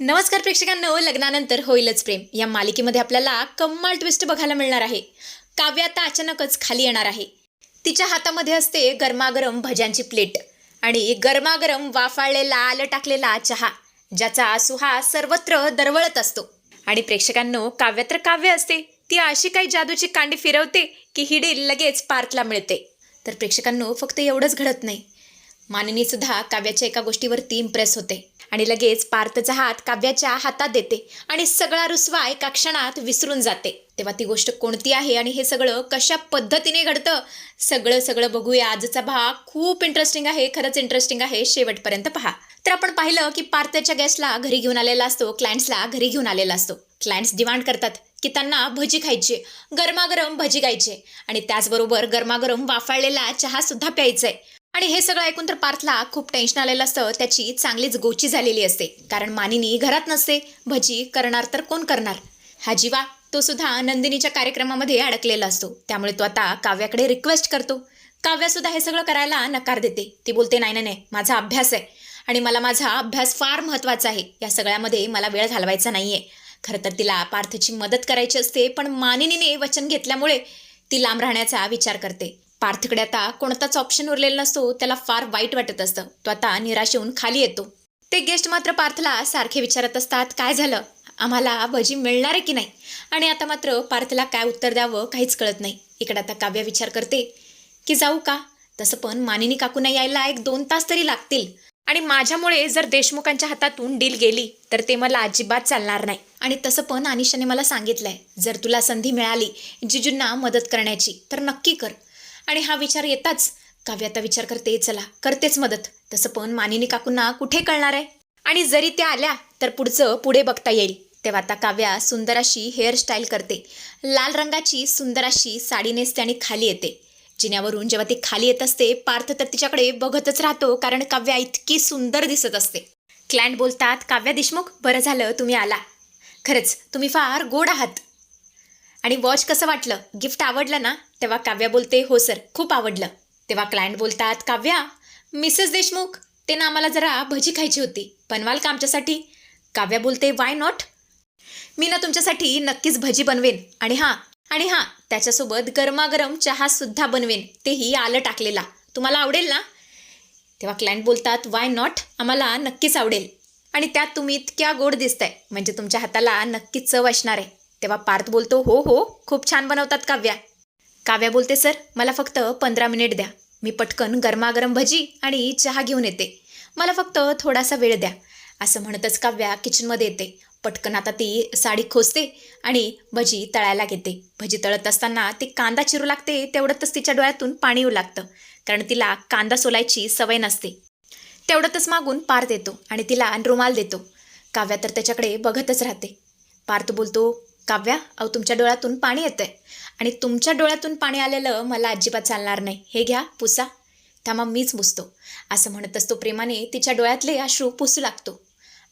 नमस्कार प्रेक्षकांनो लग्नानंतर होईलच प्रेम. या मालिकेमध्ये आपल्याला कम्माल ट्विस्ट बघायला मिळणार आहे. काव्य आता अचानकच खाली येणार आहे. तिच्या हातामध्ये असते गरमागरम भज्यांची प्लेट आणि गरमागरम वाफाळलेला आलं टाकलेला चहा ज्याचा सुहास सर्वत्र दरवळत असतो. आणि प्रेक्षकांनो काव्य तर काव्य असते. ती अशी काही जादूची कांडी फिरवते की ही डील लगेच पार्थला मिळते. तर प्रेक्षकांनो फक्त एवढंच घडत नाही. माननी सुद्धा काव्याच्या एका गोष्टीवरती इम्प्रेस होते. आणि लगेच पार्थचा हात काव्याच्या हातात देते आणि सगळा रुसवा एका क्षणात विसरून जाते. तेव्हा ती गोष्ट कोणती आहे आणि हे सगळं कशा पद्धतीने घडतं सगळं सगळं बघूया. आजचा भाग खूप इंटरेस्टिंग आहे खरंच इंटरेस्टिंग आहे. शेवटपर्यंत पहा. तर आपण पाहिलं की पार्थच्या गेस्टला घरी घेऊन आलेला असतो क्लायंट्सला घरी घेऊन आलेला असतो. क्लायंट्स डिमांड करतात की त्यांना भजी खायची गरमागरम भजी खायची. आणि त्याचबरोबर गरमागरम वाफाळलेला चहा सुद्धा प्यायचा आहे आणि हे सगळं ऐकून तर पार्थला खूप टेन्शन आलेलं असतं. त्याची चांगलीच गोची झालेली असते. कारण मानिनी घरात नसते. भजी करणार तर कोण करणार? हा जीवा तो सुद्धा नंदिनीच्या कार्यक्रमामध्ये अडकलेला असतो. त्यामुळे तो आता काव्याकडे रिक्वेस्ट करतो. काव्यासुद्धा हे सगळं करायला नकार देते. ती बोलते नाही नाही नाही माझा अभ्यास आहे आणि मला माझा अभ्यास फार महत्त्वाचा आहे. या सगळ्यामध्ये मला वेळ घालवायचा नाही आहे खरं तर तिला पार्थची मदत करायची असते पण मानिनीने वचन घेतल्यामुळे ती लांब राहण्याचा विचार करते. पार्थकडे आता कोणताच ऑप्शन उरलेला नसतो त्याला फार वाईट वाटत असतं. तो आता निराश येऊन खाली येतो. ते गेस्ट मात्र पार्थला सारखे विचारत असतात काय झालं? आम्हाला भजी मिळणार आहे की नाही? आणि आता मात्र पार्थला काय उत्तर द्यावं काहीच कळत नाही. इकडे आता काव्या विचार करते की जाऊ का? तसं पण मानिनी काकूना यायला एक दोन तास तरी लागतील. आणि माझ्यामुळे जर देशमुखांच्या हातातून डील गेली तर ते मला अजिबात चालणार नाही. आणि तसं पण अनिशाने मला सांगितलंय जर तुला संधी मिळाली जिजूंना मदत करण्याची तर नक्की कर. आणि हा विचार येताच काव्य आता विचार करते चला करतेच मदत. तसं पण मानिनी काकूंना कुठे कळणार आहे? आणि जरी त्या आल्या तर पुढचं पुढे बघता येईल. तेव्हा आता काव्या सुंदर अशी हेअरस्टाईल करते. लाल रंगाची सुंदर अशी साडी नेसते आणि खाली येते. जिन्यावरून जेव्हा ती खाली येत असते पार्थ तर तिच्याकडे बघतच राहतो कारण काव्या इतकी सुंदर दिसत असते. क्लायंट बोलतात काव्या देशमुख बरं झालं तुम्ही आला. खरंच तुम्ही फार गोड आहात. आणि वॉच कसं वाटलं? गिफ्ट आवडलं ना? तेव्हा काव्या बोलते हो सर खूप आवडलं. तेव्हा क्लायंट बोलतात काव्या मिसेस देशमुख ते ना आम्हाला जरा भजी खायची होती बनवाल का आमच्यासाठी? काव्या बोलते वाय नॉट मी ना तुमच्यासाठी नक्कीच भजी बनवेन. आणि हां आणि हां त्याच्यासोबत गरमागरम चहासुद्धा बनवेन. तेही आलं टाकलेला. तुम्हाला आवडेल ना? तेव्हा क्लायंट बोलतात वाय नॉट आम्हाला नक्कीच आवडेल. आणि त्यात तुम्ही इतक्या गोड दिसताय म्हणजे तुमच्या हाताला नक्कीच चव असणार आहे. तेव्हा पार्थ बोलतो हो हो खूप छान बनवतात काव्या. काव्या बोलते सर मला फक्त पंधरा मिनिट द्या. मी पटकन गरमागरम भजी आणि चहा घेऊन येते. मला फक्त थोडासा वेळ द्या. असं म्हणतच काव्या किचनमध्ये येते. पटकन आता ती साडी खोसते आणि भजी तळायला घेते. भजी तळत असताना ती कांदा चिरू लागते तेवढ्यातच तिच्या डोळ्यातून पाणी येऊ लागतं. कारण तिला कांदा सोलायची सवय नसते. तेवढ्यातच मागून पार्थ येतो आणि तिला रुमाल देतो. काव्या तर त्याच्याकडे बघतच राहते. पार्थ बोलतो काव्या अहो तुमच्या डोळ्यातून पाणी येतंय. आणि तुमच्या डोळ्यातून पाणी आलेलं मला अजिबात चालणार नाही. हे घ्या पुसा. थांबा मीच पुसतो. असं म्हणतच तो प्रेमाने तिच्या डोळ्यातले अश्रू पुसू लागतो.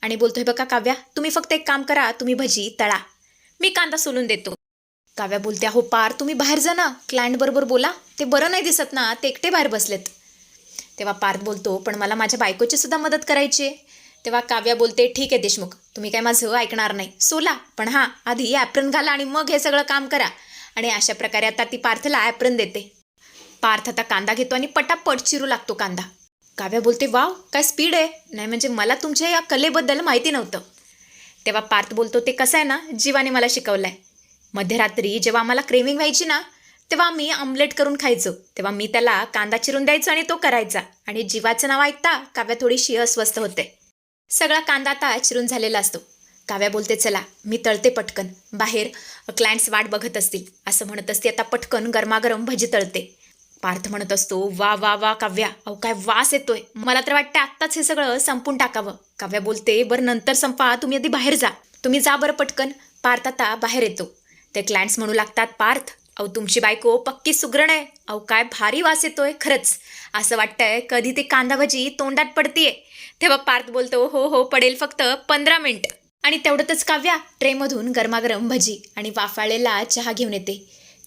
आणि बोलतोय बघा काव्या तुम्ही फक्त एक काम करा तुम्ही भजी तळा. मी कांदा सोलून देतो. काव्या बोलते हो पार तुम्ही बाहेर जा ना. क्लायंट बरोबर बोला. ते बरं नाही दिसत ना. ते एकटे बाहेर बसलेत. तेव्हा पार्थ बोलतो पण मला माझ्या बायकोची सुद्धा मदत करायची आहे. तेव्हा काव्या बोलते ठीक आहे देशमुख तुम्ही काय माझं ऐकणार नाही. सोला पण हां आधी ॲप्रन घाला आणि मग हे सगळं काम करा. आणि अशा प्रकारे आता ती पार्थला ॲप्रन देते. पार्थ आता कांदा घेतो आणि पटापट चिरू लागतो कांदा. काव्या बोलते वाव काय स्पीड आहे. नाही म्हणजे मला तुमच्या या कलेबद्दल माहिती नव्हतं. तेव्हा पार्थ बोलतो ते कसं आहे ना जीवाने मला शिकवलं आहे मध्यरात्री जेव्हा आम्हाला क्रेविंग व्हायची ना तेव्हा मी आमलेट करून खायचो. तेव्हा मी त्याला कांदा चिरून द्यायचो आणि तो करायचा. आणि जीवाचं नाव ऐकता काव्या थोडीशी अस्वस्थ होते. सगळा कांदा आता चिरून झालेला असतो. काव्या बोलते चला मी तळते पटकन. बाहेर क्लायंट्स वाट बघत असतील. असं म्हणत असते आता पटकन गरमागरम भजी तळते. पार्थ म्हणत असतो वा वा वा काव्या. अहो काय वास येतोय. मला तर वाटतं आत्ताच हे सगळं संपून टाकावं. काव्या बोलते बरं नंतर संपा. तुम्ही आधी बाहेर जा. तुम्ही जा बरं पटकन. पार्थ आता बाहेर येतो. ते क्लायंट्स म्हणू लागतात पार्थ अहो तुमची बायको पक्की सुगरण आहे. अहो काय भारी वास येतोय खरंच. असं वाटतंय कधी ती कांदा भजी तोंडात पडतीये. तेव्हा पार्थ बोलतो हो हो पडेल फक्त पंधरा मिनिट. आणि तेवढ्यातच काव्या ट्रेमधून गरमागरम भजी आणि वाफाळलेला चहा घेऊन येते.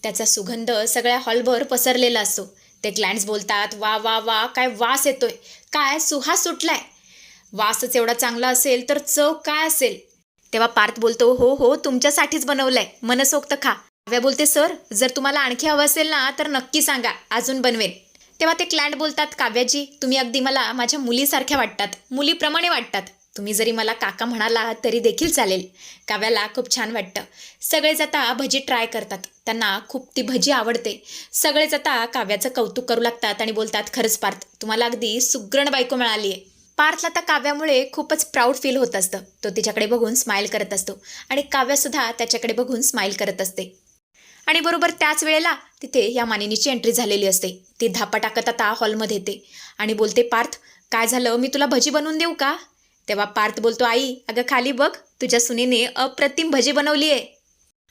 त्याचा सुगंध सगळ्या हॉलभर पसरलेला असतो. ते क्लायंट्स बोलतात वा वा वा काय वास येतोय. काय सुहास सुटलाय वासच एवढा चांगला असेल तर चव काय असेल? तेव्हा पार्थ बोलतो हो हो तुमच्यासाठीच बनवलंय. मनसोक्त खा. काव्या बोलते सर जर तुम्हाला आणखी हवं असेल ना तर नक्की सांगा. अजून बनवेन. तेव्हा ते क्लँड बोलतात काव्याजी तुम्ही अगदी मला माझ्या मुलीसारख्या वाटतात. मुलीप्रमाणे वाटतात. तुम्ही जरी मला काका म्हणाला तरी देखील चालेल. काव्याला खूप छान वाटतं. सगळेच आता भजी ट्राय करतात. त्यांना खूप ती भजी आवडते. सगळेच आता काव्याचं कौतुक करू लागतात आणि बोलतात खरंच पार्थ तुम्हाला अगदी सुग्रण बायको मिळाली आहे पार्थला तर काव्यामुळे खूपच प्राऊड फील होत असतं. तो तिच्याकडे बघून स्माईल करत असतो. आणि काव्यसुद्धा त्याच्याकडे बघून स्माईल करत असते. आणि बरोबर त्याच वेळेला तिथे या मानिनीची एंट्री झालेली असते. ती धापा टाकत आता हॉलमध्ये येते. आणि बोलते पार्थ काय झालं? मी तुला भजी बनवून देऊ का? तेव्हा पार्थ बोलतो आई अगं खाली बघ तुझ्या सुनेने अप्रतिम भजी बनवली आहे.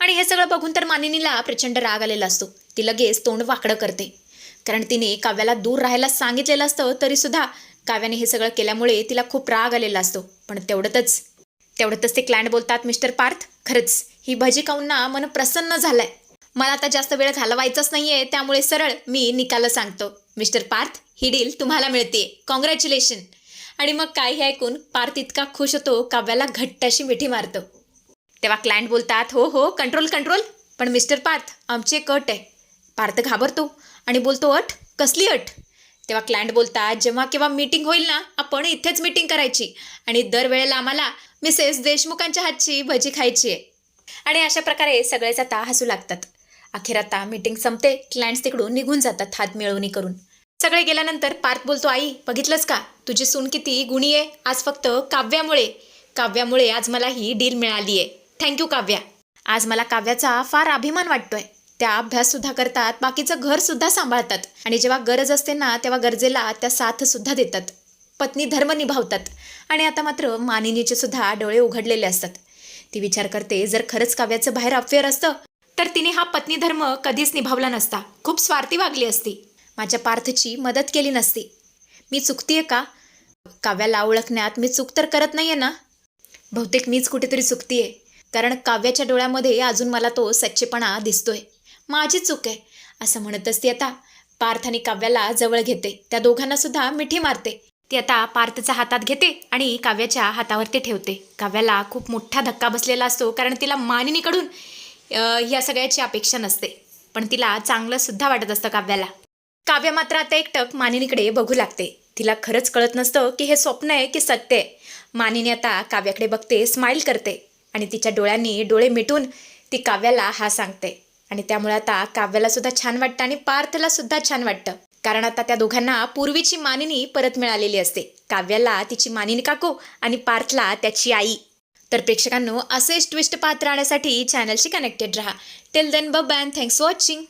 आणि हे सगळं बघून तर मानिनीला प्रचंड राग आलेला असतो. ती लगेच तोंड वाकडं करते. कारण तिने काव्याला दूर राहायला सांगितलेलं असतं तरीसुद्धा काव्याने हे सगळं केल्यामुळे तिला खूप राग आलेला असतो. पण तेवढंतच तेवढ्यातच ते क्लायंट बोलतात मिस्टर पार्थ खरंच ही भजी खाऊन ना मन प्रसन्न झालंय. मला आता जास्त वेळ घालवायचाच नाहीये त्यामुळे सरळ मी निकाल सांगतो. मिस्टर पार्थ ही डील तुम्हाला मिळते कॉंग्रॅच्युलेशन आणि मग काय हे ऐकून पार्थ इतका खुश होतो काव्याला घट्ट अशी मिठी मारतो. तेव्हा क्लायंट बोलतात हो हो कंट्रोल कंट्रोल पण मिस्टर पार्थ आमची एक अट आहे. पार्थ घाबरतो आणि बोलतो अट? कसली अट? तेव्हा क्लायंट बोलतात जेव्हा केव्हा मीटिंग होईल ना आपण इथेच मीटिंग करायची. आणि दरवेळेला आम्हाला मिसेस देशमुखांच्या हातची भजी खायची आहे आणि अशा प्रकारे सगळेच आता हसू लागतात. अखेर आता मीटिंग संपते. क्लायंट्स तिकडून निघून जातात हात मिळवणी करून. सगळे गेल्यानंतर पार्थ बोलतो आई बघितलंस का? तुझी सून किती गुणी आहे. आज फक्त काव्यामुळे. काव्यामुळे आज मला ही डील मिळाली आहे. Thank you Kavya. आज मला काव्याचा फार अभिमान वाटतोय. त्या अभ्याससुद्धा करतात बाकीचं घरसुद्धा सांभाळतात. आणि जेव्हा गरज असते ना तेव्हा गरजेला त्या साथसुद्धा देतात. पत्नी धर्म निभावतात. आणि आता मात्र मानिनीचे सुद्धा डोळे उघडलेले असतात. ती विचार करते जर खरंच काव्याचं बाहेर अफेअर असतं तर तिने हा पत्नी धर्म कधीच निभावला नसता. खूप स्वार्थी वागली असती. माझ्या पार्थची मदत केली नसती. मी चुकतीये का? काव्याला ओळखण्यात मी चूक तर करत नाहीये ना? बहुतेक मीच कुठेतरी चुकतीये. कारण काव्याच्या डोळ्यामध्ये अजून मला तो सच्चेपणा दिसतोय. माझी चूक आहे असं म्हणतच ती आता पार्थ आणि काव्याला जवळ घेते. त्या दोघांना सुद्धा मिठी मारते. ती आता पार्थचा हातात घेते आणि काव्याच्या हातावरती ठेवते. काव्याला खूप मोठा धक्का बसलेला असतो कारण तिला मानिनीकडून ह्या या सगळ्याची अपेक्षा नसते. पण तिला चांगलंसुद्धा वाटत असतं काव्याला. काव्य मात्र आता एकटक मानिनीकडे बघू लागते. तिला खरंच कळत नसतं की हे स्वप्न आहे की सत्य आहे. मानिनी आता काव्याकडे बघते स्माईल करते आणि तिच्या डोळ्यांनी डोळे मिटून ती काव्याला हा सांगते. आणि त्यामुळे आता काव्याला सुद्धा छान वाटतं आणि पार्थला सुद्धा छान वाटतं. कारण आता त्या दोघांना पूर्वीची मानिनी परत मिळालेली असते. काव्याला तिची मानिनी काकू आणि पार्थला त्याची आई. तर प्रेक्षकांनो असेच ट्विस्ट पाहत राहण्यासाठी चॅनलशी कनेक्टेड राहा. Till then bub and thanks for watching